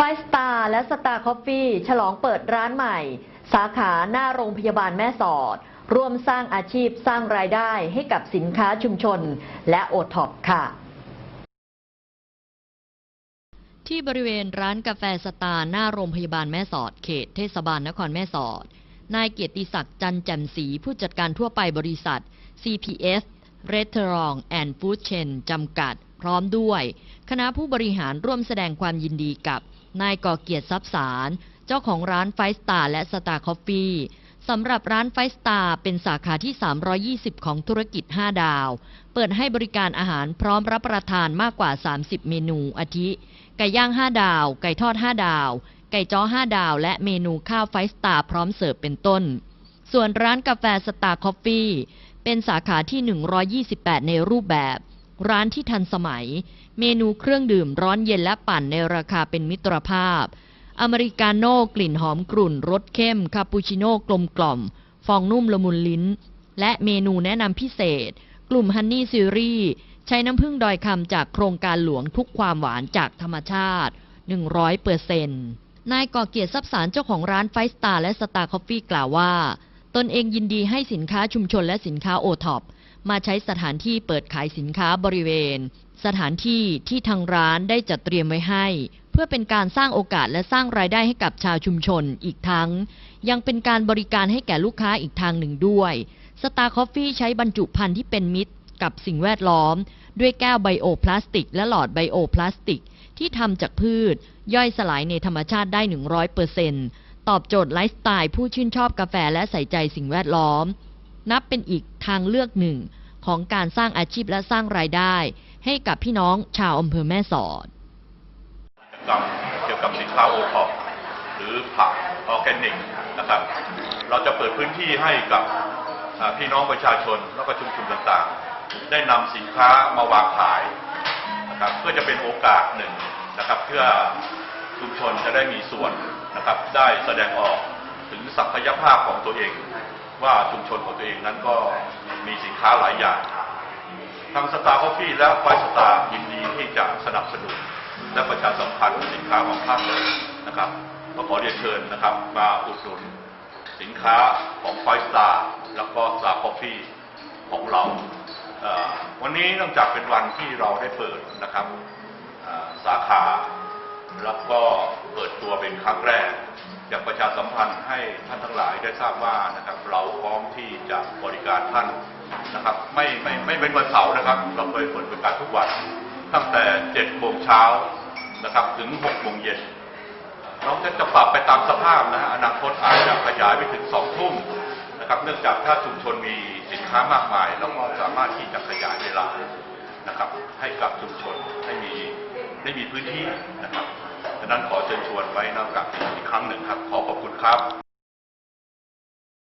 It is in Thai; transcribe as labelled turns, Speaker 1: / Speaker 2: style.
Speaker 1: ไฟสตาร์และสตาร์คอฟฟี่ฉลองเปิดร้านใหม่ สาขาหน้าโรงพยาบาลแม่สอด ร่วมสร้างอาชีพสร้างรายได้ให้กับสินค้าชุมชน และโอท็อปค่ะ ที่บริเวณร้านกาแฟสตาร์หน้าโรงพยาบาลแม่สอด เขตเทศบาลนครแม่สอด นายเกียรติศักดิ์จันแจ่มศรีผู้จัดการทั่วไปบริษัท CPF Restaurant and Food Chain จำกัด พร้อมด้วย คณะผู้บริหารร่วมแสดงความยินดีกับ นายก่อเกียรติทรัพย์สาร เจ้าของร้านไฟสตาร์และสตาร์คอฟฟี่สำหรับร้านไฟสตาร์เป็นสาขาที่ 320 ของธุรกิจ 5 ดาว เปิดให้บริการอาหารพร้อมรับประทานมากกว่า 30 เมนูอาทิ ไก่ย่าง 5 ดาว ไก่ทอด 5 ดาว ไก่จ้อ 5 ดาว และเมนูข้าวไฟสตาร์พร้อมเสิร์ฟเป็นต้น ส่วนร้านกาแฟสตาร์คอฟฟี่เป็นสาขาที่ 128 ในรูปแบบ ร้านที่ทันสมัย เมนูเครื่องดื่มร้อนเย็นและปั่นในราคาเป็นมิตรภาพ อเมริกาโน่กลิ่นหอมกรุ่นรสเข้ม คาปูชิโน่กลมกล่อม ฟองนุ่มละมุนลิ้น และเมนูแนะนำพิเศษ กลุ่มฮันนี่ซีรีส์ใช้น้ำผึ้งดอยคำจากโครงการหลวงทุกความหวานจากธรรมชาติ 100เปอร์เซนต์นายก่อเกียรติทรัพย์สารเจ้าของร้านไฟสตาร์และสตาร์คอฟฟี่กล่าวว่า ตนเองยินดีให้สินค้าชุมชนและสินค้าโอท็อป มาใช้สถานที่เปิดขายสินค้าบริเวณ สถานที่ที่ทางร้านได้จัดเตรียมไว้ให้ เพื่อเป็นการสร้างโอกาสและสร้างรายได้ให้กับชาวชุมชนอีกทั้ง ยังเป็นการบริการให้แก่ลูกค้าอีกทางหนึ่งด้วยสตาร์คอฟฟี่ใช้บรรจุภัณฑ์ที่เป็นมิตรกับสิ่งแวดล้อม ด้วยแก้วไบโอพลาสติก และหลอดไบโอพลาสติก ที่ทำจากพืช ย่อยสลายในธรรมชาติได้ 100%ตอบโจทย์ไลฟ์สไตล์ผู้ชื่นชอบกาแฟและใส่ใจสิ่งแวดล้อม นับเป็นอีก ทางเลือกหนึ่ง ของการสร้างอาชีพและสร้างรายได้ ให้กับพี่น้องชาวอำเภอแม่สอด
Speaker 2: เกี่ยวกับสินค้าโอท็อปหรือผักออร์แกนิกนะครับ เราจะเปิดพื้นที่ให้กับพี่น้องประชาชนแล้วก็ชุมชนต่างๆ ได้นำสินค้ามาวางขายนะครับเพื่อจะเป็นโอกาสหนึ่งนะครับเพื่อชุมชนจะได้มีส่วนนะครับได้แสดงออกถึงศักยภาพของตัวเอง ว่าชุมชนของตัวเองนั้นก็มีสินค้าหลายอย่างทางสตาร์คอฟฟี่และไฟสตาร์ยินดีที่จะสนับสนุน และประชาสัมพันธ์สินค้าของภาคเลยนะครับก็ขอเรียนเชิญนะครับ มาอุดหนุนสินค้าของไฟสตาร์แล้วก็สตาร์คอฟฟี่ของเรา วันนี้เนื่องจากเป็นวันที่เราได้เปิดนะครับสาขา แล้วก็เปิดตัวเป็นครั้งแรก อยากประชาสัมพันธ์ให้ท่านทั้งหลายได้ทราบว่านะครับ เราพร้อมที่จะบริการท่านนะครับ ไม่ไม่ไม่เป็นวันเสาร์นะครับ เราเคยเปิดบริการทุกวัน ตั้งแต่7โมงเช้านะครับ ถึง6โมงเย็นเราจะจะปรับไปตามสภาพนะฮะอนาคตอาจจะขยายไปถึง2ทุ่มนะครับเนื่องจากถ้าชุมชนมีสินค้ามากมาย เราก็สามารถที่จะขยายเวลานะครับ ให้กับชุมชนให้มี ได้มีพื้นที่นะครับดังนั้นขอเชิญชวนไว้นอกจากนี้อีกครั้งหนึ่งครับ ขอขอบคุณครับ